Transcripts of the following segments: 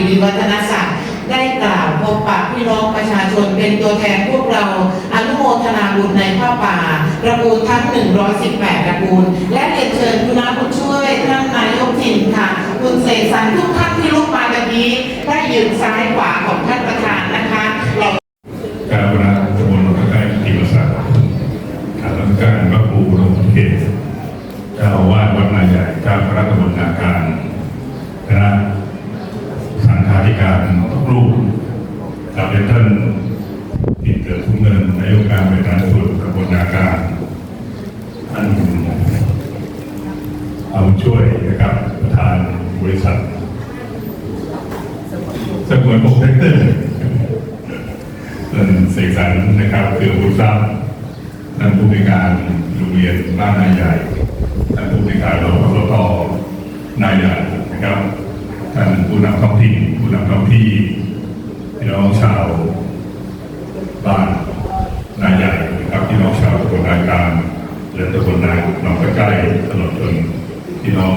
กิติวัฒนศักดิ์ได้กล่าวพบปะพี่น้องประชาชนเป็นตัวแทนพวกเราอนุโมทนาบุญในผ้าป่าตระกูลทั้ง 118ตระกูล และเรียนเชิญคุณน้าผู้ช่วยท่านนายกถิ่นค่ะ คุณเสกสรรทุกท่านที่ลุกมาตะกี้ได้ยืนซ้ายขวาของท่านประธานนะคะเราการวนาตำบลหนองไก่กิติศักดิ์ฐานรัชการพระครูอุดมเขตเจ้าอาวาสวัดนาใหญ่เจ้าพระตำบลนาการคณะาธิการทุกรูปกับเรียนท่านติดเกิดทุ่งเงินนายกการบริการส่วนตำบลนาการท่านเอาช่วยนะครับประธานบริษัทสมวนโปรเทคเตอร์ท่านเสกสรรนะครับเกือบุญทรัพย์ท่านผู้ในวยการโรงเรียนบ้านนายใหญ่ท่านผู้ในวยการรพสตนายใหญ่นะครับ ท่านผู้นำท้องถิ่นผู้นำท้องที่พี่น้องชาวบ้านนายใหญ่นะครับพี่น้องชาวตำบลนากางและตำบลนายหนองตะไคร้ตลอดจนพี่น้อง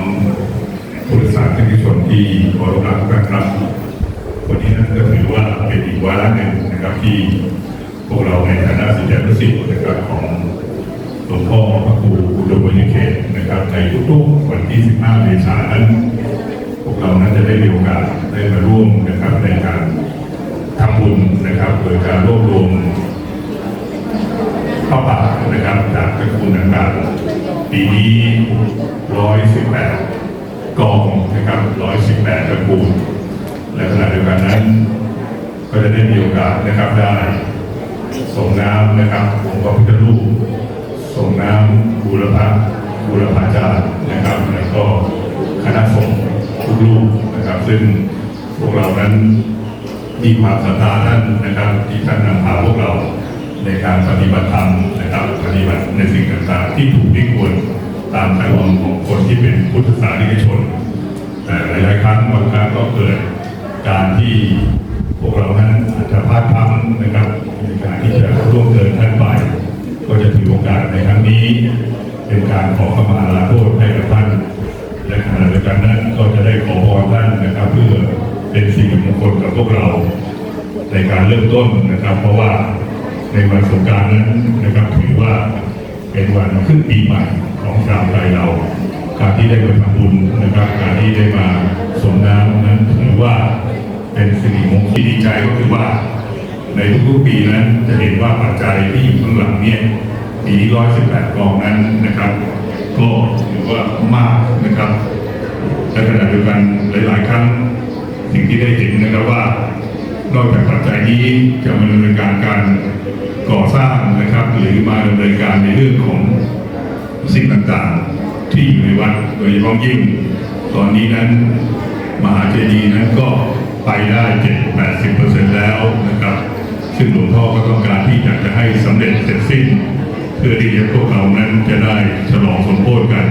ผู้โดยสารที่ชนที่เคารพรักทุกท่านครับวันนี้นั่นก็ถือว่าเป็นอีกวาระหนึ่งนะครับที่พวกเราในฐานะศิษยานุศิษย์นะครับของหลวงพ่อพระครูอุดมวิเขตนะครับในทุกๆวันที่ 15 เมษายนนั้น ได้มีโอกาสได้มาร่วมนะครับในการทำบุญนะครับโดยการรวบรวมข้าวป่านะครับจากตระกูลต่างๆปีนี้118กองนะครับ118ตระกูลและขณะเดียวกันนั้น ก็จะได้มีโอกาสนะครับได้ส่งน้ำนะครับของพระพุทธรูปส่งน้ำบูรพาบูรพาจารย์นะครับแล้วก็คณะสงฆ์ทุกรูป ซึ่งพวกเรานั้นมีความศรัทธาท่านนะครับ ที่ท่านนำพาพวกเราในการปฏิบัติธรรมนะครับปฏิบัติในสิ่งต่างๆ ที่ถูกที่ควรตามขั้นตอนของคนที่เป็นพุทธศาสนิกชน แต่หลายๆครั้งบางครั้งก็เกิดการที่พวกเรานั้นอาจจะพลาดพลั้งนะครับในการที่จะร่วมเกินท่านไป ก็จะถือโอกาสในครั้งนี้ เป็นการขอขมาลาโทษให้กับท่านและขณะเดียวกันนั้นก็จะได้ขอ นนะครับ เพื่อเป็นสิ่งมงคลกับพวกเราในการเริ่มต้นนะครับ เพราะว่าในวันสงการนั้นนะครับถือว่าเป็นวันขึ้นปีใหม่ของชาวไทยเราการที่ได้มาทำบุญนะครับ การที่ได้มาสมน้ำนั้นถือว่าเป็นสิ่งมงคลที่ดีใจก็คือว่า ในทุกๆปีนั้นจะเห็นว่าปัจจัยที่อยู่ข้างหลังเนี่ยปีร้อยสิบแปดกองนั้นนะครับ ก็ถือว่ามากนะครับ และขณะเดียวกัน หลาย ๆ ครั้งสิ่งที่ได้เห็นนะครับว่านอกจากปัจจัยนี้จะมาดำเนินการการก่อสร้างนะครับ หรือมาดำเนินการในเรื่องของสิ่งต่างๆที่อยู่ในวัดโดยเฉพาะยิ่ง ตอนนี้นั้นมหาเจดีย์นั้นก็ไปได้เจ็ดแปดสิบเปอร์เซ็นต์แล้วนะครับ ซึ่งหลวงพ่อก็ต้องการที่อยากจะให้สำเร็จเสร็จสิ้น เพื่อที่จะพวกเรานั้นจะได้ฉลองสมโภชกัน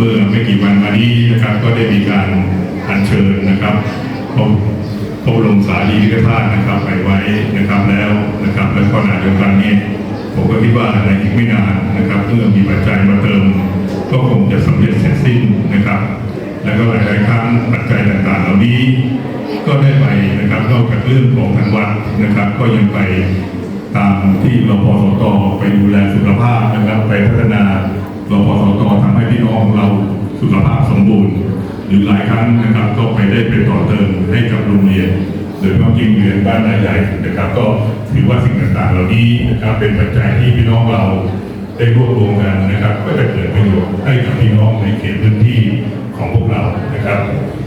เมื่อไม่กี่วันมานี้นะครับ ก็ได้มีการอัญเชิญนะครับพระพบรมสารีริกธาตุนะครับไปไว้นะครับแล้วนะครับและขณะเดียวกันนี้ผมก็คิดว่าในอีกไม่นานนะครับเมื่อมีปัจจัยมาเติม ก็คงจะสำเร็จเสร็จสิ้นนะครับ แล้วก็หลายๆครั้งปัจจัยต่างๆ เหล่านี้ก็ได้ไปนะครับนอกจากเรื่องของทางวัดนะครับ ก็ยังไปตามที่รพสตไปดูแลสุขภาพนะครับไปพัฒนา รพสตทำให้พี่น้องของเราสุขภาพสมบูรณ์หรือหลายครั้งนะครับก็ไปได้ไปต่อเติมให้กับโรงเรียนโดยเฉพาะยิ่งเรียนบ้านนายใหญ่นะครับ ก็ถือว่าสิ่งต่างๆ เหล่านี้นะครับเป็นปัจจัยที่พี่น้องเราได้รวบรวมกันนะครับ ก็จะเกิดประโยชน์ให้กับพี่น้องในเขตพื้นที่ของพวกเรานะครับ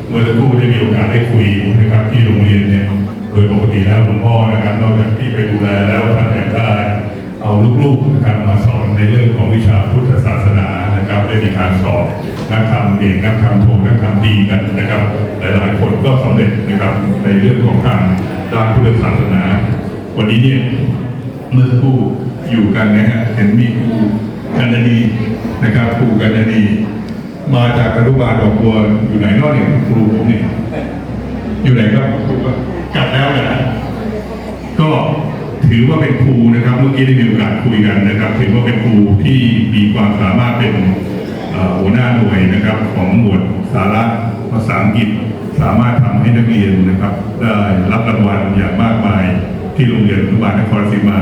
เมื่อสักครู่ได้มีโอกาสได้คุยนะครับที่โรงเรียนเนี่ยโดยปกติแล้วหลวงพ่อนะครับนอกจากที่ไปดูแลแล้วท่านยังได้เอาลูกๆนะครับมาสอนในเรื่องของวิชาพุทธ ได้มีการสอนนักธรรมเอกนักธรรมโทนักธรรมดีกันนะครับ หลายๆ คนก็สำเร็จนะครับในเรื่องของการด้านพุทธศาสนา วันนี้เนี่ยเมื่อสักครู่อยู่กันนะฮะเห็นมีครูกันดนีนะครับครูกันดนีมาจากอนุบาลดอกบัวอยู่ไหนเนอกเนี่ยครูผมเนี่ยอยู่ไหนครับครูก็กลับแล้วนะก็ถือว่าเป็นครูนะครับ เมื่อกี้ได้มีโอกาสคุยกันนะครับ ถือว่าเป็นครูที่มีความสามารถเป็น หัวหน้าหน่วยนะครับของหมวดสาระภาษาอังกฤษสามารถทำให้นักเรียนนะครับได้รับรางวัลอย่างมากมายที่โรงเรียนอุบาลนครศรีมา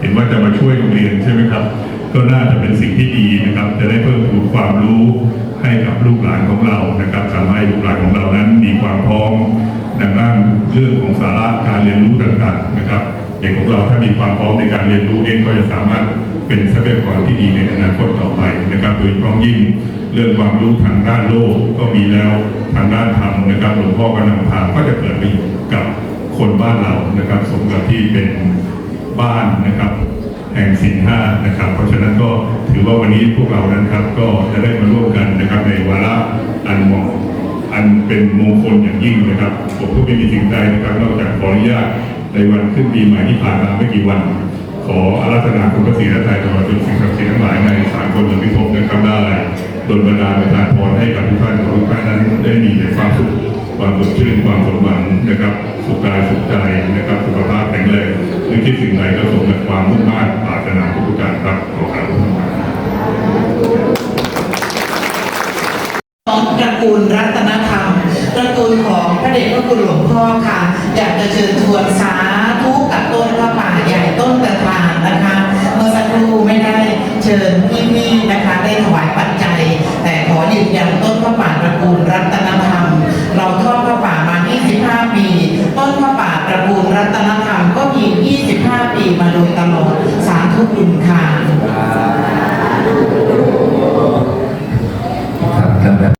เห็นว่าจะมาช่วยโรงเรียนใช่ไหมครับ ก็น่าจะเป็นสิ่งที่ดีนะครับ จะได้เพิ่มพูนความรู้ให้กับลูกหลานของเรานะครับทำให้ลูกหลานของเรานั้นมีความพร้อมดังนั้นเรื่องของสาระการเรียนรู้ต่างๆนะครับ เด็กของเราถ้ามีความพร้อมในการเรียนรู้เองก็จะสามารถ เป็นทรัพยากรที่ดีในอนาคตต่อไปนะครับ โดยเฉพาะยิ่งเรื่องความรู้ทางด้านโลกก็มีแล้วทางด้านธรรมนะครับหลวงพ่อก็นำพาก็จะเกิดประโยชน์กับคนบ้านเรานะครับสมกับที่เป็นบ้านนะครับ แห่งสินห้านะครับ เพราะฉะนั้นก็ถือว่าวันนี้พวกเรานั้นครับก็จะได้มาร่วมกันนะครับในวาระอันเหมาะอันเป็นมงคลอย่างยิ่งนะครับผมก็ไม่มีสิ่งใดนะครับนอกจากขออนุญาตในวันขึ้นปีใหม่ที่ผ่านมาไม่กี่วัน ขออาราธนาคุณพระศรีรัตนตรัยตลอดจนสิ่งศักดิ์สิทธิ์ทั้งหลายในสากลอย่างพิภพนะครับได้ดลบันดาลประทานพรให้กับทุกท่านขอทุกท่านนั้นได้มีแต่ความสุขความสดชื่นความสมหวังนะครับ สุขกายสุขใจนะครับสุขภาพแข็งแรงหรือคิดสิ่งใดก็สมกับความมุ่งมั่นปรารถนาทุกประการครับขอการรับของตระกูลรัตนธรรมตระกูลของพระเดชพระคุณหลวงพ่อค่ะอยากจะเชิญชวนสา มาโดยตลอดสาธุบินค่ะ